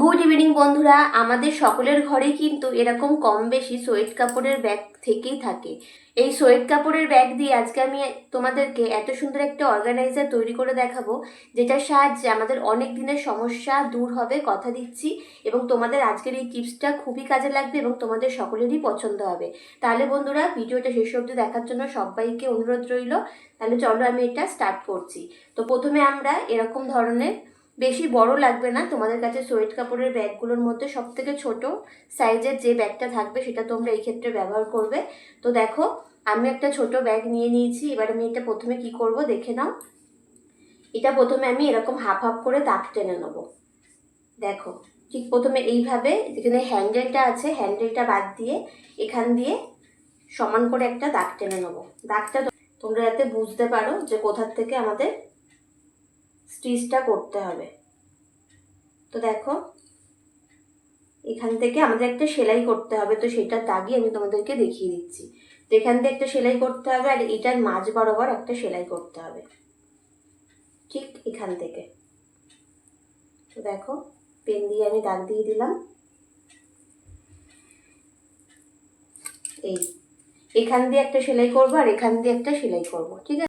Good evening বন্ধুরা। আমাদের সকলের ঘরে কিন্তু এরকম কম বেশি সোয়েট কাপড়ের ব্যাগ থেকেই থাকে। এই সোয়েট কাপড়ের ব্যাগ দিয়ে আজকে আমি তোমাদেরকে এত সুন্দর একটা অর্গানাইজার তৈরি করে দেখাবো, যেটার সাহায্যে আমাদের অনেক দিনের সমস্যা দূর হবে, কথা দিচ্ছি, এবং তোমাদের আজকের এই টিপসটা খুবই কাজে লাগবে এবং তোমাদের সকলেরই পছন্দ হবে। তাহলে বন্ধুরা, ভিডিওটা শেষ অবধি দেখার জন্য সবাইকে অনুরোধ রইল। তাহলে চলো আমি এটা স্টার্ট করছি। তো প্রথমে আমরা এরকম ধরনের বেশি বড় লাগবে না। তোমাদের কাছে সোয়েট কাপড়ের ব্যাগগুলোর মধ্যে সব থেকে ছোট সাইজের যে ব্যাগটা থাকবে সেটা তোমরা এই ক্ষেত্রে ব্যবহার করবে। তো দেখো, আমি একটা ছোট ব্যাগ নিয়ে নিয়েছি। এবার আমি এটা প্রথমে কি করব দেখে নাও। এটা প্রথমে আমি এরকম হাফ হাফ করে দাগ টেনে নেব। দেখো, ঠিক প্রথমে এইভাবে যেখানে হ্যান্ডেলটা আছে হ্যান্ডেলটা বাদ দিয়ে এখান দিয়ে সমান করে একটা দাগ টেনে নেব। দাগটা তোমরা যাতে বুঝতে পারো যে কোথার থেকে আমাদের স্টিচটা করতে হবে। তো দেখো, এখান থেকে আমাদের একটা সেলাই করতে হবে, তো সেটার দাগই আমি তোমাদেরকে দেখিয়ে দিচ্ছি। তো এখান থেকে একটা সেলাই করতে হবে আর এটার মাঝ বরাবর একটা সেলাই করতে হবে। ঠিক এখান থেকে। তো দেখো, পেন দিয়ে আমি দাগ দিয়ে দিলাম। এই, এখান দিয়ে একটা সেলাই করব আর এখান দিয়ে একটা সেলাই করব, ঠিক আছে?